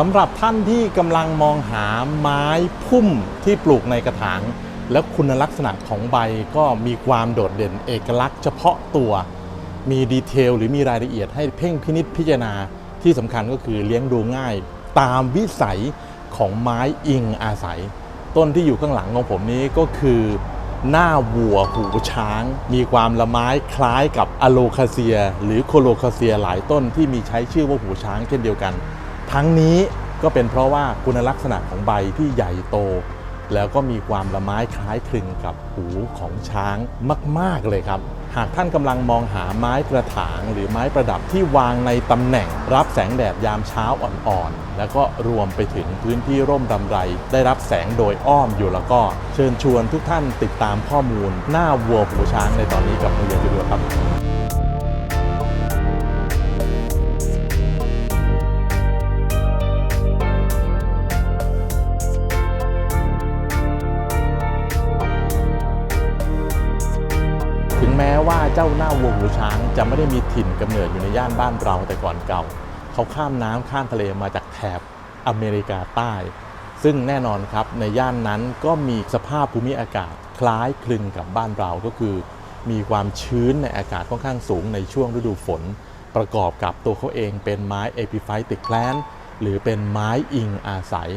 สำหรับท่านที่กำลังมองหาไม้พุ่มที่ปลูกในกระถาง แล้วคุณลักษณะของใบก็มีความโดดเด่นเอกลักษณ์เฉพาะตัว มีดีเทลหรือมีรายละเอียดให้เพ่งพินิษพิจารณาที่สำคัญก็คือเลี้ยงดูง่าย ตามวิสัยของไม้อิงอาศัย ต้นที่อยู่ข้างหลังของผมนี้ก็คือหน้าวัวหูช้าง มีความละไม้คล้ายกับอะโลคาเซีย หรือโคโลคาเซียหลายต้นที่มีใช้ชื่อว่าหูช้างเช่นเดียวกัน ทั้งนี้ก็เป็นเพราะว่าคุณลักษณะของใบที่ใหญ่โต แล้วก็มีความละไม้คล้ายคลึงกับหูของช้างมาก ๆ เลยครับ หากท่านกำลังมองหาไม้กระถางหรือไม้ประดับที่วางในตำแหน่ง รับแสงแดดยามเช้าอ่อนๆ แล้วก็รวมไปถึงพื้นที่ร่มรำไร ได้รับแสงโดยอ้อมอยู่แล้วก็ เชิญชวนทุกท่านติดตามข้อมูลหน้าวัวหูช้างในตอนนี้กับมือเรียด้วยครับ ถึงแม้ว่าเจ้าหน้าวัวหูช้างจะไม่ได้มีถิ่นกำเนิดอยู่ในย่านบ้านเราแต่ก่อนเก่า เขาข้ามน้ำข้ามทะเลมาจากแถบอเมริกาใต้ ซึ่งแน่นอนครับในย่านนั้นก็มีสภาพภูมิอากาศคล้ายคลึงกับบ้านเราก็คือ มีความชื้นในอากาศค่อนข้างสูงในช่วงฤดูฝน ประกอบกับตัวเขาเองเป็นไม้เอพิไฟติกแพลนหรือเป็นไม้อิงอาศัย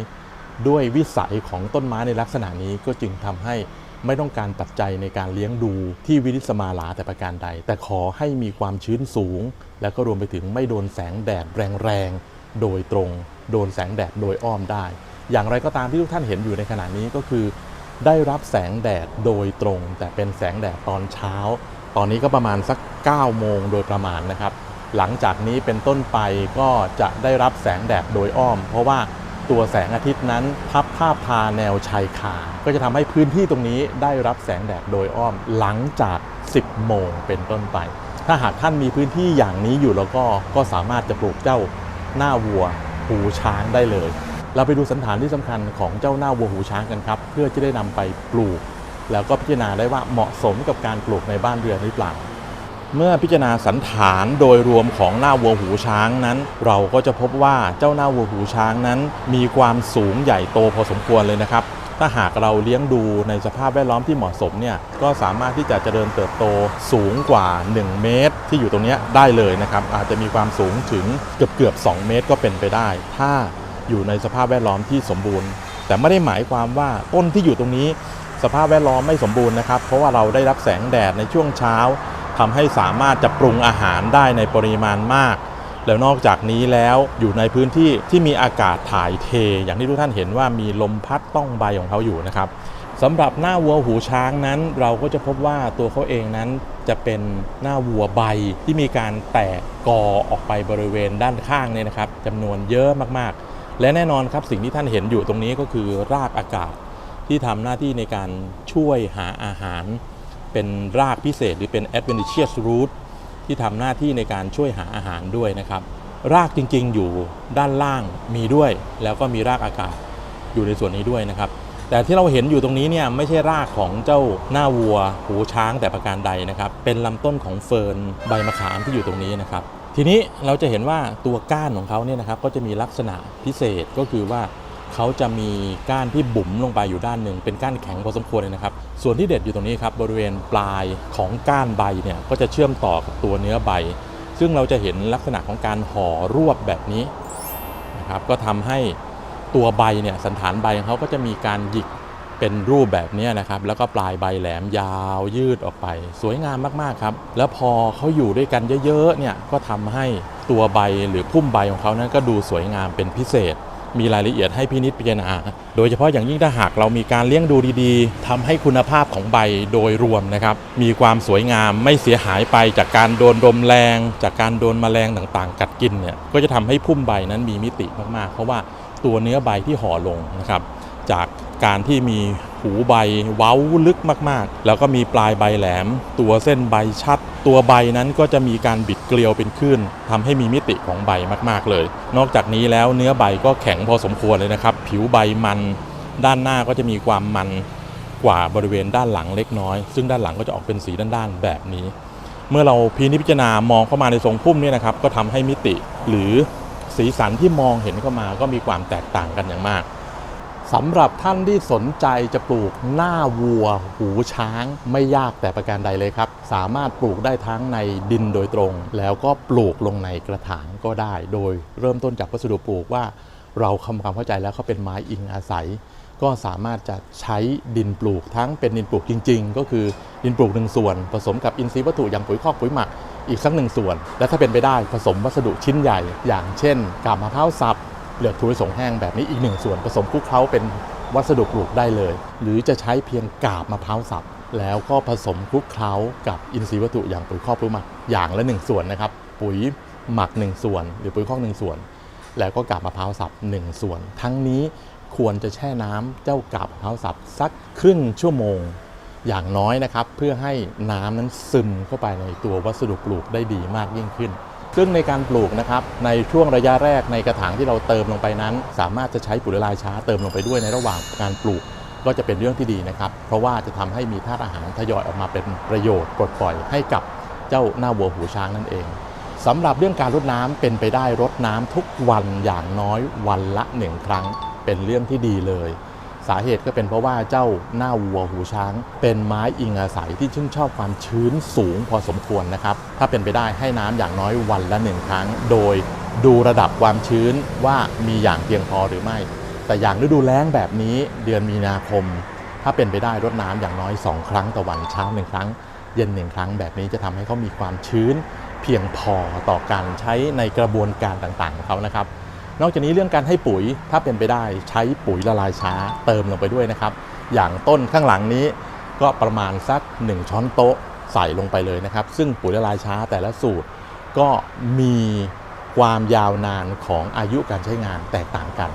ด้วยวิสัยของต้นไม้ในลักษณะนี้ก็จึงทำให้ ไม่ต้องการปัจจัยในการเลี้ยงดูที่วิริสมาลาแต่ประการใด แต่ขอให้มีความชื้นสูง แล้วก็รวมไปถึงไม่โดนแสงแดดแรงๆ โดยตรง โดนแสงแดดโดยอ้อมได้ อย่างไรก็ตามที่ทุกท่านเห็นอยู่ในขณะนี้ก็คือ ได้รับแสงแดดโดยตรง แต่เป็นแสงแดดตอนเช้า ตอนนี้ก็ประมาณสัก 9 โมงโดยประมาณนะครับ หลังจากนี้เป็นต้นไปก็จะได้รับแสงแดดโดยอ้อม เพราะว่า ตัวแสงอาทิตย์นั้น พับผ้าพาแนวชายคา ก็จะทำให้พื้นที่ตรงนี้ได้รับแสงแดดโดยอ้อมหลังจาก 10 โมงเป็นต้นไป ถ้าหากท่านมีพื้นที่อย่างนี้อยู่แล้วก็ก็สามารถจะปลูกเจ้าหน้าวัวหูช้างได้เลย เราไปดูสันฐานที่สำคัญของเจ้าหน้าวัวหูช้างกันครับ เพื่อจะได้นำไปปลูก แล้วก็พิจารณาได้ว่าเหมาะสมกับการปลูกในบ้านเรือนหรือเปล่า เมื่อพิจารณาสันฐานโดยรวมของหน้าวัวหูช้างนั้น เราก็จะพบว่าเจ้าหน้าวัวหูช้างนั้น มีความสูงใหญ่โตพอสมควรเลยนะครับ ถ้าหากเราเลี้ยงดูในสภาพแวดล้อมที่เหมาะสมเนี่ยก็สามารถที่จะเจริญเติบโตสูงกว่า 1 เมตร ที่อยู่ตรงนี้ได้เลยนะครับ อาจจะมีความสูงถึงเกือบเกือบ2เมตรก็เป็นไปได้ ถ้าอยู่ในสภาพแวดล้อมที่สมบูรณ์ แต่ไม่ได้หมายความว่าต้นที่อยู่ตรงนี้ สภาพแวดล้อมไม่สมบูรณ์นะครับ เพราะว่าเราได้รับแสงแดดในช่วงเช้า ทำให้สามารถจะปรุงอาหารได้ในปริมาณมาก แล้วนอกจากนี้แล้วอยู่ในพื้นที่ที่มีอากาศถ่ายเท อย่างที่ทุกท่านเห็นว่ามีลมพัดต้องใบของเขาอยู่นะครับสำหรับหน้าวัวหูช้างนั้น เราก็จะพบว่าตัวเขาเองนั้นจะเป็นหน้าวัวใบที่มีการแตกกอออกไปบริเวณด้านข้างเนี่ยนะครับจำนวนเยอะมากๆ และแน่นอนครับสิ่งที่ท่านเห็นอยู่ตรงนี้ก็คือรากอากาศที่ทำหน้าที่ในการช่วยหาอาหาร เป็นรากพิเศษหรือเป็น adventitious root ที่ทำหน้าที่ในการช่วยหาอาหารด้วยนะครับ รากจริงๆ อยู่ด้านล่างมีด้วย แล้วก็มีรากอากาศอยู่ในส่วนนี้ด้วยนะครับ แต่ที่เราเห็นอยู่ตรงนี้เนี่ยไม่ใช่รากของเจ้าหน้าวัว หูช้างแต่ประการใดนะครับ เป็นลำต้นของเฟิร์นใบมะขามที่อยู่ตรงนี้นะครับ ทีนี้เราจะเห็นว่าตัวก้านของเขาเนี่ยนะครับก็จะมีลักษณะพิเศษก็คือว่า เขาจะมีก้านที่บุ๋มลงไปอยู่ด้านหนึ่งเป็นก้านแข็งพอสมควรเลยนะครับ ส่วนที่เด็ดอยู่ตรงนี้ครับบริเวณปลายของก้านใบเนี่ยก็จะเชื่อมต่อกับตัวเนื้อใบ ซึ่งเราจะเห็นลักษณะของการห่อรวบแบบนี้นะครับก็ทำให้ตัวใบเนี่ยสันฐานใบของเขาก็จะมีการหยิกเป็นรูปแบบนี้นะครับ แล้วก็ปลายใบแหลมยาวยืดออกไป สวยงามมาก ๆ ครับ แล้วพอเขาอยู่ด้วยกันเยอะ ๆ เนี่ยก็ทำให้ตัวใบหรือพุ่มใบของเขานั้นก็ดูสวยงามเป็นพิเศษ มีรายละเอียดให้พินิจพิจารณา โดยเฉพาะอย่างยิ่งถ้าหากเรามีการเลี้ยงดูดีๆทำให้คุณภาพของใบโดยรวมนะครับ มีความสวยงามไม่เสียหายไปจากการโดนลมแรง จากการโดนแมลงต่างๆ กัดกินเนี่ย ก็จะทำให้พุ่มใบนั้นมีมิติมากๆ เพราะว่าตัวเนื้อใบที่ห่อลงนะครับ จากการที่มี หูใบเว้าลึกมากๆ แล้วก็มีปลายใบแหลม ตัวเส้นใบชัด ตัวใบนั้นก็จะมีการบิดเกลียวเป็นคลื่นทำให้มีมิติของใบมากๆเลย นอกจากนี้แล้วเนื้อใบก็แข็งพอสมควรเลยนะครับ ผิวใบมัน ด้านหน้าก็จะมีความมันกว่าบริเวณด้านหลังเล็กน้อย ซึ่งด้านหลังก็จะออกเป็นสีด้านๆแบบนี้ เมื่อเราพินิจพิจารณามองเข้ามาในทรงพุ่มเนี่ยนะครับ ก็ทำให้มิติหรือสีสันที่มองเห็นเข้ามาก็มีความแตกต่างกันอย่างมาก สำหรับท่านที่สนใจจะปลูกหน้าวัว หูช้าง ไม่ยากแต่ประการใดเลยครับ สามารถปลูกได้ทั้งในดินโดยตรง แล้วก็ปลูกลงในกระถางก็ได้ โดยเริ่มต้นจากวัสดุปลูกว่า เราทำความเข้าใจแล้วเขาเป็นไม้อิงอาศัย ก็สามารถจะใช้ดินปลูกทั้งเป็นดินปลูกจริง ๆ ก็คือดินปลูกหนึ่งส่วน ผสมกับอินทรีย์วัตถุอย่างปุ๋ยคอกปุ๋ยหมักอีกสักหนึ่งส่วน และถ้าเป็นไปได้ผสมวัสดุชิ้นใหญ่ อย่างเช่นกาบมะพร้าวสับ เหลือกถั่วลิสงแห้งแบบนี้อีกหนึ่งส่วนผสมคลุกเคล้าเป็นวัสดุปลูกได้เลย หรือจะใช้เพียงกาบมะพร้าวสับแล้วก็ผสมคลุกเคล้ากับอินทรีย์วัตถุอย่างปุ๋ยคอกปุ๋ยหมักอย่างละหนึ่งส่วนนะครับ ปุ๋ยหมักหนึ่งส่วน หรือปุ๋ยคอกหนึ่งส่วน แล้วก็กาบมะพร้าวสับหนึ่งส่วน ทั้งนี้ควรจะแช่น้ำเจ้ากาบมะพร้าวสับสักครึ่งชั่วโมง อย่างน้อยนะครับ เพื่อให้น้ำนั้นซึมเข้าไปในตัววัสดุปลูกได้ดีมากยิ่งขึ้น ซึ่งในการปลูกนะครับในช่วงระยะแรกในกระถางที่เราเติมลงไปนั้น สามารถจะใช้ปุ๋ยละลายช้าเติมลงไปด้วยในระหว่างการปลูกก็จะเป็นเรื่องที่ดีนะครับ เพราะว่าจะทำให้มีธาตุอาหารทยอยออกมาเป็นประโยชน์ปลดปล่อยให้กับเจ้าหน้าวัวหูช้างนั่นเองสำหรับเรื่องการรดน้ำเป็นไปได้รดน้ำทุกวันอย่างน้อยวันละหนึ่งครั้ง เป็นเรื่องที่ดีเลย สาเหตุก็เป็นเพราะว่าเจ้าหน้าวัวหูช้าง เป็นไม้อิงอาศัยที่ชื่นชอบความชื้นสูงพอสมควรนะครับ ถ้าเป็นไปได้ให้น้ำอย่างน้อยวันละหนึ่งครั้ง โดยดูระดับความชื้นว่ามีอย่างเพียงพอหรือไม่ แต่อย่างฤดูแล้งแบบนี้เดือนมีนาคม ถ้าเป็นไปได้รดน้ำอย่างน้อย 2 ครั้งต่อวันเช้าหนึ่งครั้ง เย็นหนึ่งครั้งแบบนี้จะทำให้เขามีความชื้น เพียงพอต่อการใช้ในกระบวนการต่างๆของเขานะครับ นอกจากนี้เรื่องการให้ปุ๋ยถ้าเป็นไปได้ใช้ปุ๋ยละลายช้าเติมลงไปด้วยนะครับ อย่างต้นข้างหลังนี้ก็ประมาณสัก 1 ช้อนโต๊ะใส่ลงไปเลยนะครับ ซึ่งปุ๋ยละลายช้าแต่ละสูตรก็มีความยาวนานของอายุการใช้งานแตกต่างกัน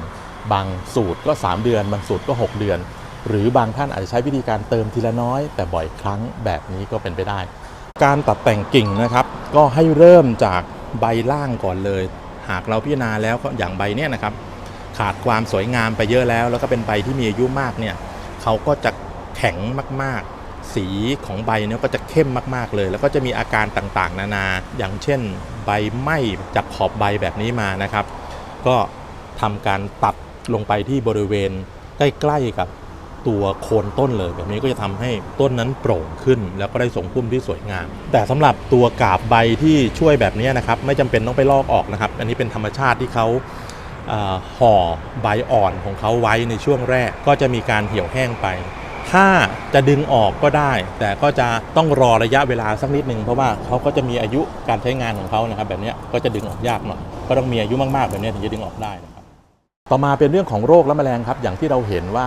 บางสูตรก็ 3 เดือน บางสูตรก็ 6 เดือน หรือบางท่านอาจจะใช้วิธีการเติมทีละน้อย แต่บ่อยครั้งแบบนี้ก็เป็นไปได้ การตัดแต่งกิ่งนะครับ ก็ให้เริ่มจากใบล่างก่อนเลย หากเราพิจารณาแล้วอย่างใบเนี้ยนะครับ ขาดความสวยงามไปเยอะแล้ว แล้วก็เป็นใบที่มีอายุมากเนี่ยเขาก็จะแข็งมากๆ สีของใบเนี่ยก็จะเข้มมากๆเลย แล้วก็จะมีอาการต่างๆ นานา อย่างเช่น ใบไหม้จากขอบใบแบบนี้มานะครับ ก็ทำการตัดลงไปที่บริเวณใกล้ๆกับ ตัวโคนต้นเลย แบบนี้ก็จะทำให้ต้นนั้นโปร่งขึ้น แล้วก็ได้ทรงพุ่มที่สวยงาม แต่สำหรับตัวกาบใบที่ช่วยแบบนี้นะครับไม่จำเป็นต้องไปลอกออกนะครับ อันนี้เป็นธรรมชาติที่เขาห่อใบอ่อนของเขาไว้ในช่วงแรกก็จะมีการเหี่ยวแห้งไป ถ้าจะดึงออกก็ได้ แต่ก็จะต้องรอระยะเวลาสักนิดหนึ่งเพราะว่าเขาก็จะมีอายุการใช้งานของเขานะครับ แบบนี้ก็จะดึงออกยากหน่อยก็ต้องมีอายุมากๆแบบนี้ถึงจะดึงออกได้นะครับต่อมาเป็นเรื่องของโรคและแมลงครับ อย่างที่เราเห็นว่า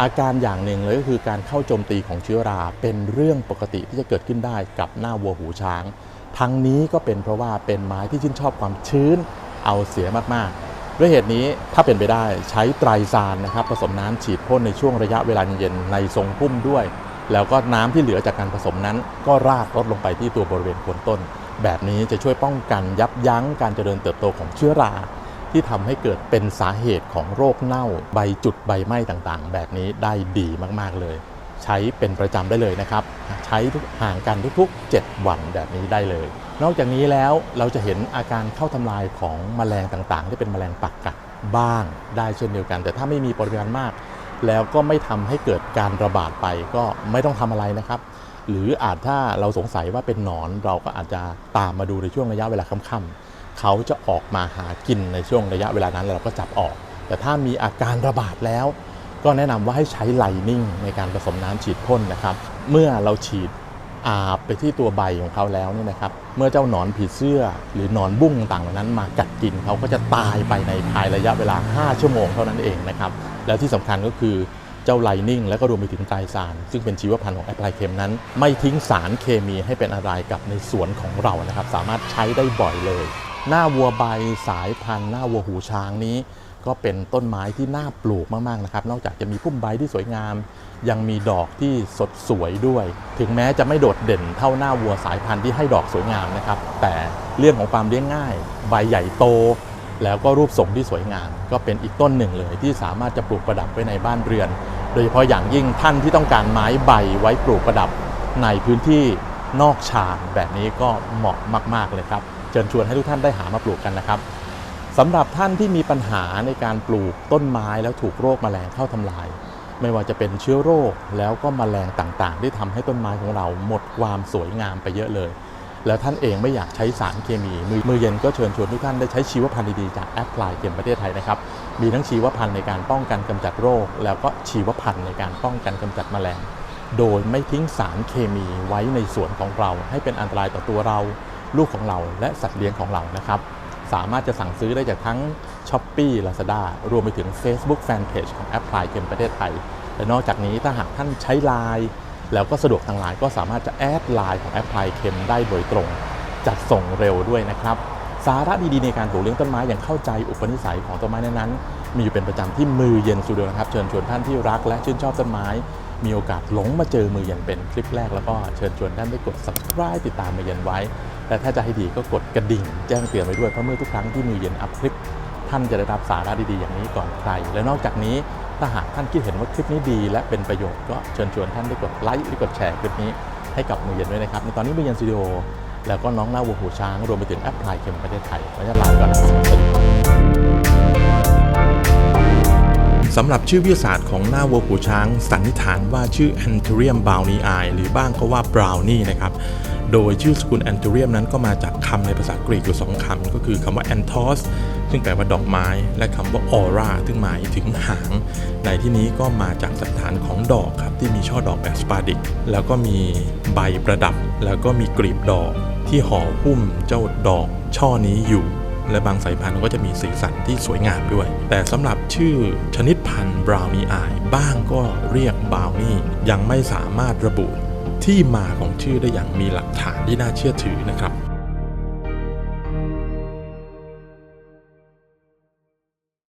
อาการอย่างหนึ่งเลยก็คือการเข้าโจมตีของเชื้อราเป็นเรื่องปกติที่จะเกิดขึ้นได้กับหน้าวัวหูช้าง ทั้งนี้ก็เป็นเพราะว่าเป็นไม้ที่ชื่นชอบความชื้นเอาเสียมากๆ ด้วยเหตุนี้ถ้าเป็นไปได้ใช้ไตรซานนะครับผสมน้ำฉีดพ่นในช่วงระยะเวลาเย็นในทรงพุ่มด้วย แล้วก็น้ำที่เหลือจากการผสมนั้น ก็ราดลดลงไปที่ตัวบริเวณโคนต้น แบบนี้จะช่วยป้องกันยับยั้งการเจริญเติบโตของเชื้อรา ที่ทำให้เกิดเป็นสาเหตุของโรคเน่าใบจุดใบไหม้ต่างๆ แบบนี้ได้ดีมากๆเลย ใช้เป็นประจำได้เลยนะครับ ใช้ทุกห่างกันทุกๆ 7 วันแบบนี้ได้เลย นอกจากนี้แล้วเราจะเห็นอาการเข้าทำลายของแมลงต่างๆ ที่เป็นแมลงปักกัดบ้างได้เช่นเดียวกัน แต่ถ้าไม่มีปริมาณมาก แล้วก็ไม่ทำให้เกิดการระบาดไปก็ไม่ต้องทำอะไรนะครับ หรืออาจถ้าเราสงสัยว่าเป็นหนอนเราก็อาจจะตามมาดูในช่วงระยะเวลาค่ำๆ เขาจะออกมาหากินในช่วงระยะเวลานั้นแล้วเราก็จับออก แต่ถ้ามีอาการระบาดแล้ว ก็แนะนำว่าให้ใช้ไลนิ่งในการผสมน้ำฉีดพ่นนะครับ เมื่อเราฉีดอาบไปที่ตัวใบของเขาแล้วเนี่ยนะครับ เมื่อเจ้าหนอนผีเสื้อหรือหนอนบุ้งต่างๆเหล่านั้นมากัดกินเขาก็จะตายไปในภายระยะเวลา 5 ชั่วโมงเท่านั้นเองนะครับ แล้วที่สำคัญก็คือเจ้าไลนิ่งแล้วก็รวมไปถึงไตรซานซึ่งเป็นชีวพันธุ์ของแอปพลายเคมนั้น ไม่ทิ้งสารเคมีให้เป็นอะไรกับในสวนของเรานะครับ สามารถใช้ได้บ่อยเลย หน้าวัวใบสายพันธุ์หน้าวัวหูช้างนี้ ก็เป็นต้นไม้ที่น่าปลูกมากๆนะครับ นอกจากจะมีพุ่มใบที่สวยงาม ยังมีดอกที่สดสวยด้วย ถึงแม้จะไม่โดดเด่นเท่าหน้าวัวสายพันธุ์ที่ให้ดอกสวยงามนะครับ แต่เรื่องของความเลี้ยงง่าย ใบใหญ่โต แล้วก็รูปทรงที่สวยงาม ก็เป็นอีกต้นหนึ่งเลย ที่สามารถจะปลูกประดับไว้ในบ้านเรือน โดยเฉพาะอย่างยิ่งท่านที่ต้องการไม้ใบไว้ปลูกประดับในพื้นที่นอกชานแบบนี้ก็เหมาะมาก ๆ เลยครับ เชิญชวนให้ทุกท่านได้หามาปลูกกันนะครับสำหรับท่านที่มีปัญหาในการปลูกต้นไม้แล้วถูกโรคแมลงเข้าทำลาย ไม่ว่าจะเป็นเชื้อโรคแล้วก็แมลงต่างๆ ที่ทำให้ต้นไม้ของเราหมดความสวยงามไปเยอะเลย แล้วท่านเองไม่อยากใช้สารเคมี มือเย็นก็เชิญชวนทุกท่านได้ใช้ชีวพันธุ์ดีๆจากแอปพลายเกมประเทศไทยนะครับมีทั้งชีวพันธุ์ในการป้องกันกำจัดโรค แล้วก็ชีวพันธุ์ในการป้องกันกำจัดแมลงโดยไม่ทิ้งสารเคมีไว้ในสวนของเรา ให้เป็นอันตรายต่อตัวเรา ลูกของเราและสัตว์เลี้ยงของเรานะครับ สามารถจะสั่งซื้อได้จากทั้ง s h อ p e e Lazada รวมไปถึง Facebook Fanpage ของแอปพลายเกมประเทศไทย และนอกจากนี้ถ้าหากท่านใช้ไลน์แล้วก็สะดวกทางไลน์ก็สามารถจะแอดไลน์ของแอปพลายเกมได้โดยตรง จัดส่งเร็วด้วยนะครับสาระดีๆในการปลูกเลี้ยงต้นไม้อย่างเข้าใจอุปนิสัยของต้นไม้นั้นๆ มีอยู่เป็นประจำที่มือเย็นสตูดิโอนะครับ เชิญชวนท่านที่รักและชื่นชอบต้นไม้ มีโอกาสหลงมาเจอมือเย็นเป็นคลิปแรกแล้วก็เชิญชวนท่านได้กด subscribe ติดตามมือเย็นไว้ และถ้าจะให้ดีก็กดกระดิ่งแจ้งเตือนไว้ด้วยเพราะเมื่อทุกครั้งที่มือเย็นอัพคลิป ท่านจะได้รับสาระดีๆอย่างนี้ก่อนใคร และนอกจากนี้ถ้าหากท่านคิดเห็นว่าคลิปนี้ดีและเป็นประโยชน์ก็เชิญชวนท่านได้กดไลค์หรือกดแชร์คลิปนี้ให้กับมือเย็นด้วยนะครับในตอนนี้มือเย็นสตูดิโอแล้วก็น้องหน้าวัวหูช้างรวมไปถึงแอปพลายเข็มประเทศไทยขออนุญาตลาไปก่อนนะครับสวัสดีครับสำหรับชื่อวิทยาศาสตร์ของหน้าวัวหูช้าง สันนิษฐานว่าชื่อ Anthurium brownie หรือบ้างก็ว่า brownie นะครับ โดยชื่อสกุล Anthurium นั้นก็มาจากคำในภาษากรีกอยู่2คำก็คือคำว่า anthos ซึ่งแปลว่าดอกไม้ และคำว่า aura ซึ่งหมายถึงหาง ในที่นี้ก็มาจากสันฐานของดอกครับที่มีช่อดอกแบบสปาดิก แล้วก็มีใบประดับ แล้วก็มีกลีบดอกที่ห่อหุ้มเจ้าดอกช่อนี้อยู่และบางสายพันธุ์ก็จะมีสีสันที่สวยงามด้วย แต่สำหรับชื่อชนิดพันธุ์บราวนี่อายบ้างก็เรียกบราวนี่ยังไม่สามารถระบุ ที่มาของชื่อได้อย่างมีหลักฐานที่น่าเชื่อถือนะครับ